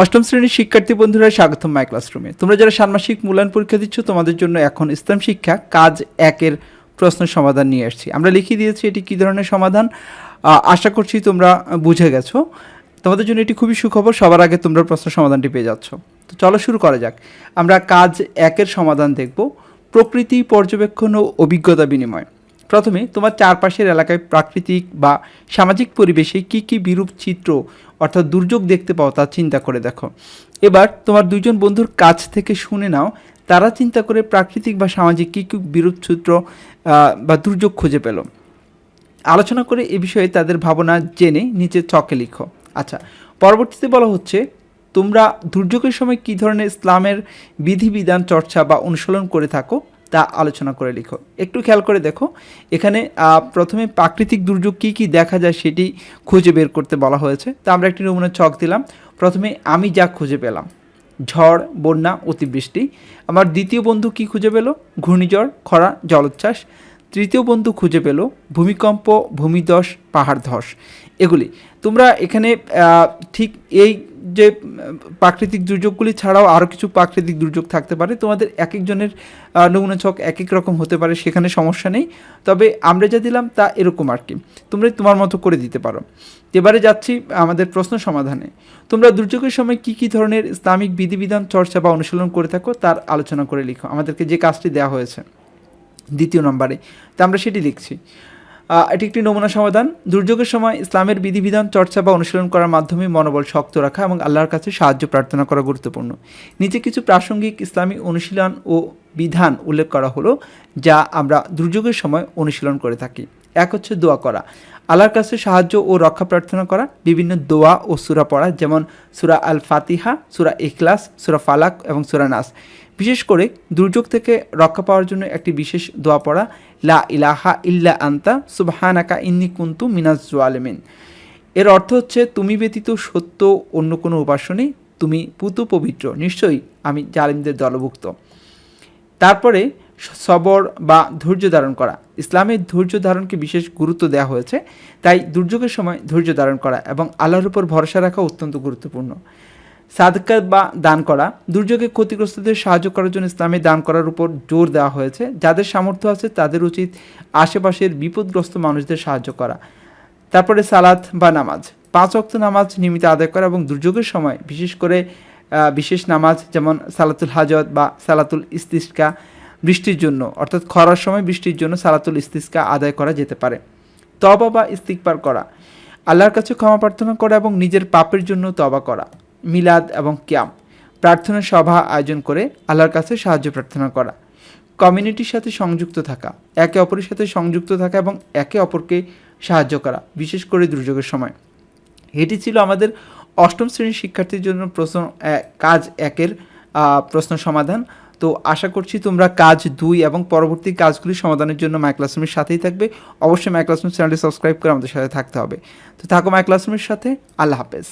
অষ্টম শ্রেণির শিক্ষার্থী বন্ধুরা, স্বাগতম মাই ক্লাসরুমে তোমরা যারা ষান্মাসিক মূল্যায়ন পরীক্ষা দিচ্ছ, তোমাদের জন্য এখন ইসলাম শিক্ষা কাজ একের প্রশ্ন সমাধান নিয়ে আসছি। আমরা লিখিয়ে দিয়েছি এটি কী ধরনের সমাধান? আশা করছি তোমরা বুঝে গেছো। তোমাদের জন্য এটি খুবই সুখবর, সবার আগে তোমরা প্রশ্ন সমাধানটি পেয়ে যাচ্ছ। তো চলো শুরু করা যাক। আমরা কাজ একের সমাধান দেখব, প্রকৃতি, পর্যবেক্ষণ ও অভিজ্ঞতা বিনিময়। প্রথমে তোমার চারপাশের এলাকায় প্রাকৃতিক বা সামাজিক পরিবেশে কি কি বিরূপ চিত্র অর্থাৎ দুর্যোগ দেখতে পাও তা চিন্তা করে দেখো। এবার তোমার দুজন বন্ধুর কাছ থেকে শুনে নাও, তারা চিন্তা করে প্রাকৃতিক বা সামাজিক কী কী বিরূপ চিত্র বা দুর্যোগ খুঁজে পেল। আলোচনা করে এ বিষয়ে তাদের ভাবনা জেনে নিচে চকে লিখো। আচ্ছা পরবর্তীতে বলা হচ্ছে, তোমরা দুর্যোগের সময় কী ধরনের ইসলামের বিধিবিধান চর্চা বা অনুশীলন করে থাকো? তা আলোচনা করে লিখো। একটু খেয়াল করে দেখো, এখানে প্রথমে প্রাকৃতিক দুর্যোগ কী কী দেখা যায় সেটি খুঁজে বের করতে বলা হয়েছে। তা আমরা একটি নমুনা ছক দিলাম। প্রথমে, আমি যা খুঁজে পেলাম, ঝড়, বন্যা, অতিবৃষ্টি। আমার দ্বিতীয় বন্ধু কি খুঁজে পেল? ঘূর্ণিঝড়, খরা, জলোচ্ছ্বাস। তৃতীয় বন্ধু খুঁজে পেল ভূমিকম্প, ভূমিধস পাহাড় ধস এগুলি। তোমরা এখানে ঠিক এই যে প্রাকৃতিক দুর্যোগগুলি ছাড়াও আরও কিছু প্রাকৃতিক দুর্যোগ থাকতে পারে। তোমাদের এক একজনের নমুনা ছক এক এক রকম হতে পারে, সেখানে সমস্যা নেই। তবে আমরা যা দিলাম তা এরকম আর কি। তোমরা তোমার মতো করে দিতে পারো। এবারে যাচ্ছি আমাদের প্রশ্ন সমাধানে। তোমরা দুর্যোগের সময় কি কি ধরনের ইসলামিক বিধিবিধান চর্চা বা অনুশীলন করে থাকো তার আলোচনা করে লিখো। আমাদেরকে যে কাজটি দেওয়া হয়েছে। দ্বিতীয় নম্বরে। তা আমরা সেটি লিখছি। এটি একটি নমুনা সমাধান। দুর্যোগের সময় ইসলামের বিধিবিধান, চর্চা বা অনুশীলন করার মাধ্যমে মনোবল শক্ত রাখা এবং আল্লাহর কাছে সাহায্য প্রার্থনা করা গুরুত্বপূর্ণ। নিচে কিছু প্রাসঙ্গিক ইসলামী অনুশীলন ও বিধান উল্লেখ করা হলো, যা আমরা দুর্যোগের সময় অনুশীলন করে থাকি। এক হচ্ছে দোয়া করা। আল্লাহর কাছে সাহায্য ও রক্ষা প্রার্থনা করা, বিভিন্ন দোয়া ও সুরা পড়া, যেমন সুরা আল ফাতিহা সুরা ইখলাস, সুরা ফালাক এবং সুরা নাস। বিশেষ করে দুর্যোগ থেকে রক্ষা পাওয়ার জন্য একটি বিশেষ দোয়া পড়া, লা ইলাহা ইল্লা আন্তা, সুবহানাকা ইন্নি কুন্তু মিনাজ জোয়ালেমিন এর অর্থ হচ্ছে তুমি ব্যতীত সত্য অন্য কোনো উপাস্য নেই, তুমি পুতু পবিত্র, নিশ্চয়ই আমি জালিমদের দলভুক্ত। তারপরে সবর বা ধৈর্য ধারণ করা। ইসলামের ধৈর্য ধারণকে বিশেষ গুরুত্ব দেওয়া হয়েছে, তাই দুর্যোগের সময় ধৈর্য ধারণ করা এবং আল্লাহর উপর ভরসা রাখা অত্যন্ত গুরুত্বপূর্ণ। সাদকা বা দান করা, দুর্যোগে ক্ষতিগ্রস্তদের সাহায্য করার জন্য ইসলামে দান করার উপর জোর দেওয়া হয়েছে, যাদের সামর্থ্য আছে তাদের উচিত আশেপাশের বিপদগ্রস্ত মানুষদের সাহায্য করা। তারপরে সালাত বা নামাজ, পাঁচ অক্ত নামাজ নিয়মিত আদায় করা এবং দুর্যোগের সময় বিশেষ করে বিশেষ নামাজ যেমন সালাতুল হাজত বা সালাতুল ইস্তিস্কা বৃষ্টির জন্য, অর্থাৎ খরার সময় বৃষ্টির জন্য সালাতুল ইস্তিস্কা আদায় করা যেতে পারে। তবা বা ইস্তিকবার করা। আল্লাহর কাছে ক্ষমা প্রার্থনা করা এবং নিজের পাপের জন্য তবা করা। মিলাদ এবং ক্যাম। প্রার্থনা সভা আয়োজন করে আল্লাহর কাছে সাহায্য প্রার্থনা করা। কমিউনিটির সাথে সংযুক্ত থাকা। একে অপরের সাথে সংযুক্ত থাকা এবং একে অপরকে সাহায্য করা, বিশেষ করে দুর্যোগের সময়। এটি ছিল আমাদের অষ্টম শ্রেণির শিক্ষার্থীর জন্য প্রশ্ন কাজ একের প্রশ্ন সমাধান। তো আশা করছি তোমরা কাজ দুই এবং পরবর্তী কাজগুলি সমাধানের জন্য মাই ক্লাসরুমের সাথেই থাকবে। অবশ্যই মাই ক্লাসরুম চ্যানেলটি সাবস্ক্রাইব করে আমাদের সাথে থাকতে হবে। তো থাকো মাই ক্লাসরুমের সাথে। আল্লাহ হাফেজ।